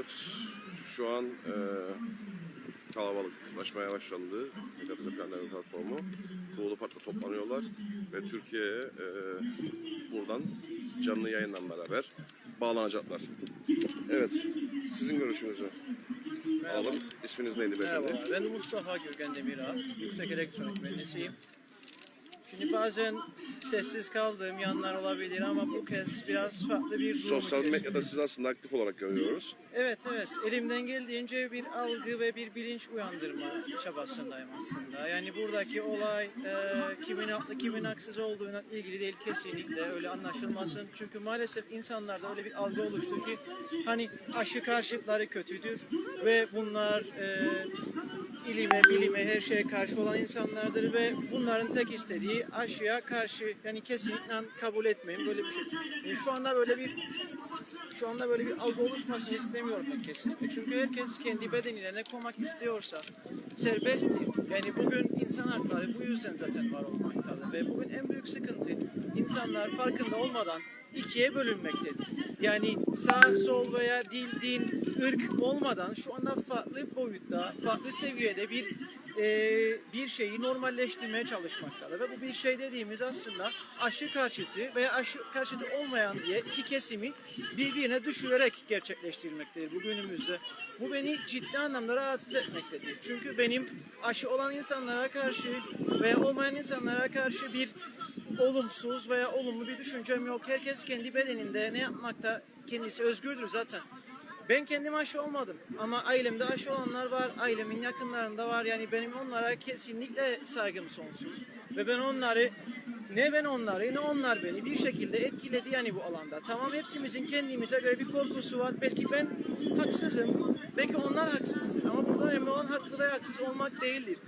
Evet, şu an e, kalabalıklaşmaya başlandı. Gazeteci Planlama Platformu. Kuğulu Park'ta toplanıyorlar ve Türkiye'ye e, buradan canlı yayınla beraber bağlanacaklar. Evet, sizin görüşünüzü alalım. İsminiz neydi beyefendi? Merhaba, ben Mustafa Gürgen Demirağ, yüksek elektronik mühendisiyim. Şimdi bazen sessiz kaldığım yanlar olabilir ama bu kez biraz farklı bir durum Sosyal için- medyada sizi aslında aktif olarak görüyoruz. Evet evet, elimden geldiğince bir algı ve bir bilinç uyandırma çabasındayım aslında. Yani buradaki olay e, kimin haklı kimin haksız olduğuna ilgili değil kesinlikle öyle anlaşılmasın. Çünkü maalesef insanlarda öyle bir algı oluştu ki hani aşı karşıtları kötüdür ve bunlar e, ilime, bilime, her şeye karşı olan insanlardır ve bunların tek istediği aşıya karşı yani kesinlikle kabul etmeyin böyle bir şey. E, şu anda böyle bir şu anda böyle bir algı oluşmasını istemiyorum ben kesinlikle. Çünkü herkes kendi bedeniyle ne koymak istiyorsa serbesttir. Yani bugün insan hakları bu yüzden zaten var olmaktadır. Ve bugün en büyük sıkıntı insanlar farkında olmadan ikiye bölünmektedir. Yani sağ, sol veya dil, din, ırk olmadan şu anda farklı boyutta, farklı seviyede bir e, bir şeyi normalleştirmeye çalışmaktadır. Ve bu bir şey dediğimiz aslında aşı karşıtı veya aşı karşıtı olmayan diye iki kesimi birbirine düşürerek gerçekleştirilmektedir bugünümüzde. Bu beni ciddi anlamda rahatsız etmektedir. Çünkü benim aşı olan insanlara karşı veya olmayan insanlara karşı bir olumsuz veya olumlu bir düşüncem yok. Herkes kendi bedeninde ne yapmakta kendisi özgürdür zaten. Ben kendim aşı olmadım ama ailemde aşı olanlar var, ailemin yakınlarında var. Yani benim onlara kesinlikle saygım sonsuz. Ve ben onları, ne ben onları ne onlar beni bir şekilde etkiledi yani bu alanda. Tamam hepsimizin kendimize göre bir korkusu var. Belki ben haksızım, belki onlar haksızdır. Ama burada önemli olan haklı ve haksız olmak değildir.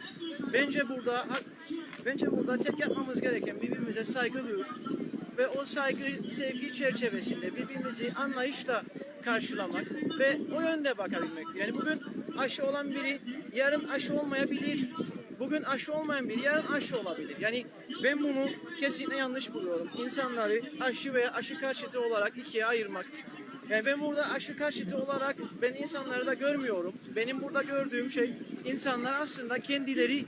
Bence burada, bence burada tek yapmamız gereken birbirimize saygı duyup ve o saygı, sevgi çerçevesinde birbirimizi anlayışla karşılamak ve o yönde bakabilmektir. Yani bugün aşı olan biri yarın aşı olmayabilir. Bugün aşı olmayan biri yarın aşı olabilir. Yani ben bunu kesinlikle yanlış buluyorum. İnsanları aşı veya aşı karşıtı olarak ikiye ayırmak. Yani ben burada aşı karşıtı olarak ben insanları da görmüyorum. Benim burada gördüğüm şey insanlar aslında kendileri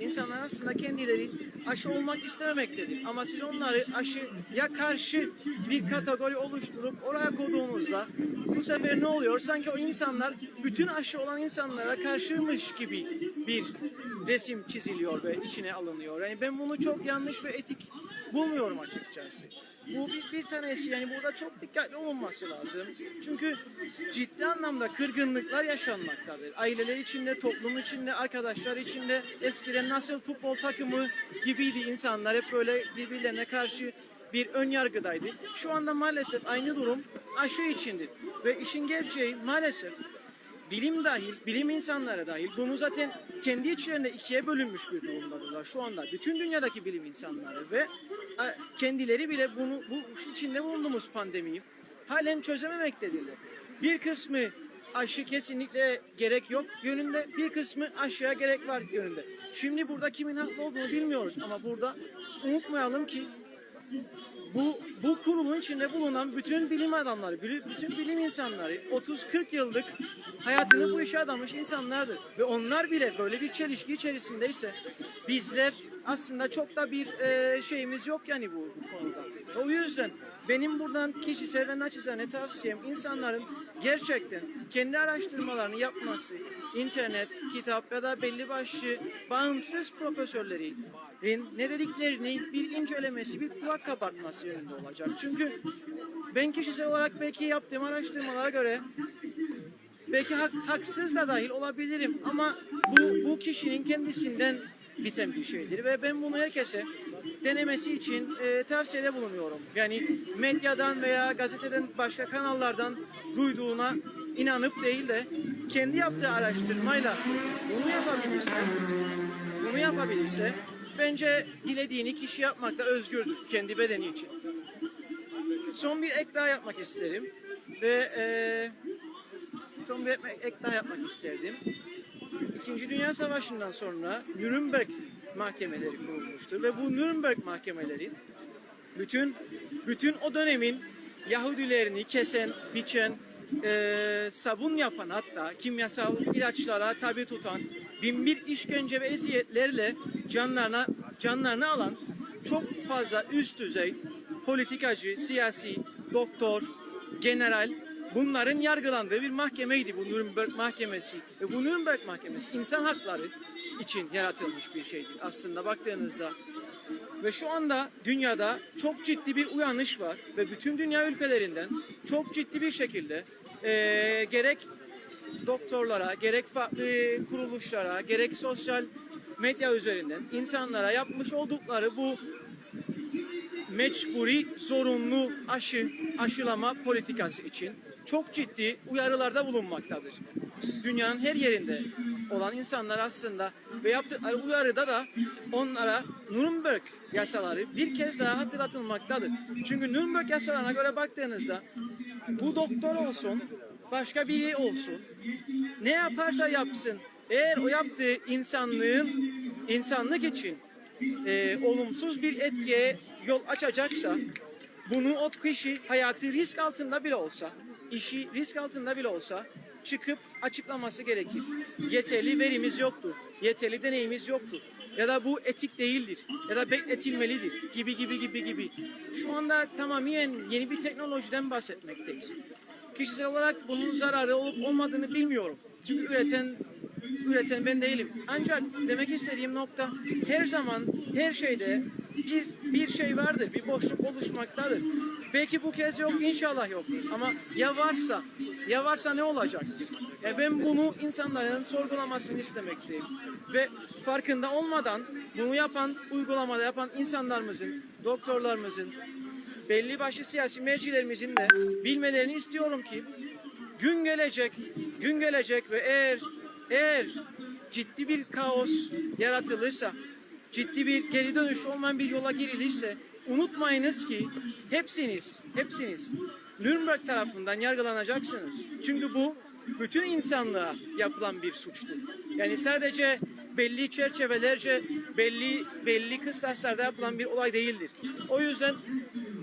İnsanlar aslında kendileri aşı olmak istememektedir. Ama siz onları aşıya karşı bir kategori oluşturup oraya koyduğunuzda bu sefer ne oluyor? Sanki o insanlar bütün aşı olan insanlara karşıymış gibi bir resim çiziliyor ve içine alınıyor. Yani ben bunu çok yanlış ve etik bulmuyorum açıkçası. Bu bir, bir tanesi yani burada çok dikkatli olunması lazım. Çünkü ciddi anlamda kırgınlıklar yaşanmaktadır. Aileler içinde, toplum içinde, arkadaşlar içinde eskiden nasıl futbol takımı gibiydi insanlar hep böyle birbirlerine karşı bir ön yargıdaydı. Şu anda maalesef aynı durum aşı içindir. Ve işin gerçeği maalesef bilim dahil, bilim insanları dahil bunu zaten kendi içlerinde ikiye bölünmüş bir durumdadırlar şu anda. Bütün dünyadaki bilim insanları ve e, kendileri bile bunu bu içinde bulunduğumuz pandemiyi halen çözememektedirler. Bir kısmı aşı kesinlikle gerek yok yönünde, bir kısmı aşıya gerek var yönünde. Şimdi burada kimin haklı olduğunu bilmiyoruz ama burada unutmayalım ki bu bu kurumun içinde bulunan bütün bilim adamları, bütün bilim insanları 30-40 yıllık hayatını bu işe adamış insanlardır. Ve onlar bile böyle bir çelişki içerisindeyse bizler aslında çok da bir e, şeyimiz yok yani bu, bu konuda. O yüzden benim buradan kişisel ve naçizane tavsiyem insanların gerçekten kendi araştırmalarını yapması, internet, kitap ya da belli başlı bağımsız profesörlerin ne dediklerini bir incelemesi, bir kulak kabartması yönünde olacak. Çünkü ben kişisel olarak belki yaptığım araştırmalara göre belki hak, haksız da dahil olabilirim ama bu, bu kişinin kendisinden biten bir şeydir ve ben bunu herkese denemesi için e, tavsiyede bulunuyorum. Yani medyadan veya gazeteden başka kanallardan duyduğuna inanıp değil de kendi yaptığı araştırmayla bunu yapabilirse bunu yapabilirse bence dilediğini kişi yapmakta özgürdür kendi bedeni için. Son bir ek daha yapmak isterim ve e, son bir ek, daha yapmak isterdim. İkinci Dünya Savaşı'ndan sonra Nürnberg mahkemeleri kurulmuştur ve bu Nürnberg mahkemeleri bütün bütün o dönemin Yahudilerini kesen, biçen e, sabun yapan hatta kimyasal ilaçlara tabi tutan binbir işkence ve eziyetlerle canlarına canlarını alan çok fazla üst düzey politikacı, siyasi, doktor, general bunların yargılandığı bir mahkemeydi bu Nürnberg Mahkemesi. Ve bu Nürnberg Mahkemesi insan hakları için yaratılmış bir şeydi aslında baktığınızda. Ve şu anda dünyada çok ciddi bir uyanış var ve bütün dünya ülkelerinden çok ciddi bir şekilde eee, gerek doktorlara, gerek farklı kuruluşlara, gerek sosyal medya üzerinden insanlara yapmış oldukları bu mecburi zorunlu aşı aşılama politikası için çok ciddi uyarılarda bulunmaktadır. Dünyanın her yerinde olan insanlar aslında ve yaptıkları uyarıda da onlara Nürnberg yasaları bir kez daha hatırlatılmaktadır. Çünkü Nürnberg yasalarına göre baktığınızda bu doktor olsun, başka biri olsun, ne yaparsa yapsın, eğer o yaptığı insanlığın, insanlık için e, olumsuz bir etkiye yol açacaksa bunu o kişi hayatı risk altında bile olsa, işi risk altında bile olsa çıkıp açıklaması gerekir. Yeterli verimiz yoktur, yeterli deneyimiz yoktur ya da bu etik değildir ya da bekletilmelidir gibi gibi gibi gibi. Şu anda tamamen yeni bir teknolojiden bahsetmekteyiz. Kişisel olarak bunun zararı olup olmadığını bilmiyorum. Çünkü üreten üreten ben değilim. Ancak demek istediğim nokta her zaman her şeyde bir bir şey vardır, bir boşluk oluşmaktadır. Belki bu kez yok, inşallah yoktur. Ama ya varsa, ya varsa ne olacaktır? E ben bunu insanların sorgulamasını istemekteyim. Ve farkında olmadan bunu yapan, uygulamada yapan insanlarımızın, doktorlarımızın, belli başlı siyasi mercilerimizin de bilmelerini istiyorum ki gün gelecek, gün gelecek ve eğer eğer ciddi bir kaos yaratılırsa, ciddi bir geri dönüş olmayan bir yola girilirse unutmayınız ki hepsiniz, hepsiniz Nürnberg tarafından yargılanacaksınız. Çünkü bu bütün insanlığa yapılan bir suçtur. Yani sadece belli çerçevelerce, belli belli kıstaslarda yapılan bir olay değildir. O yüzden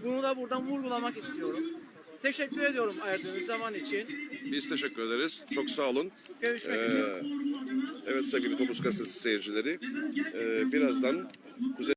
bunu da buradan vurgulamak istiyorum. Teşekkür ediyorum ayırdığınız zaman için. Biz teşekkür ederiz. Çok sağ olun. Görüşmek Ee, üzere. Evet sevgili Topuz Gazetesi seyircileri. ee, birazdan Kuzey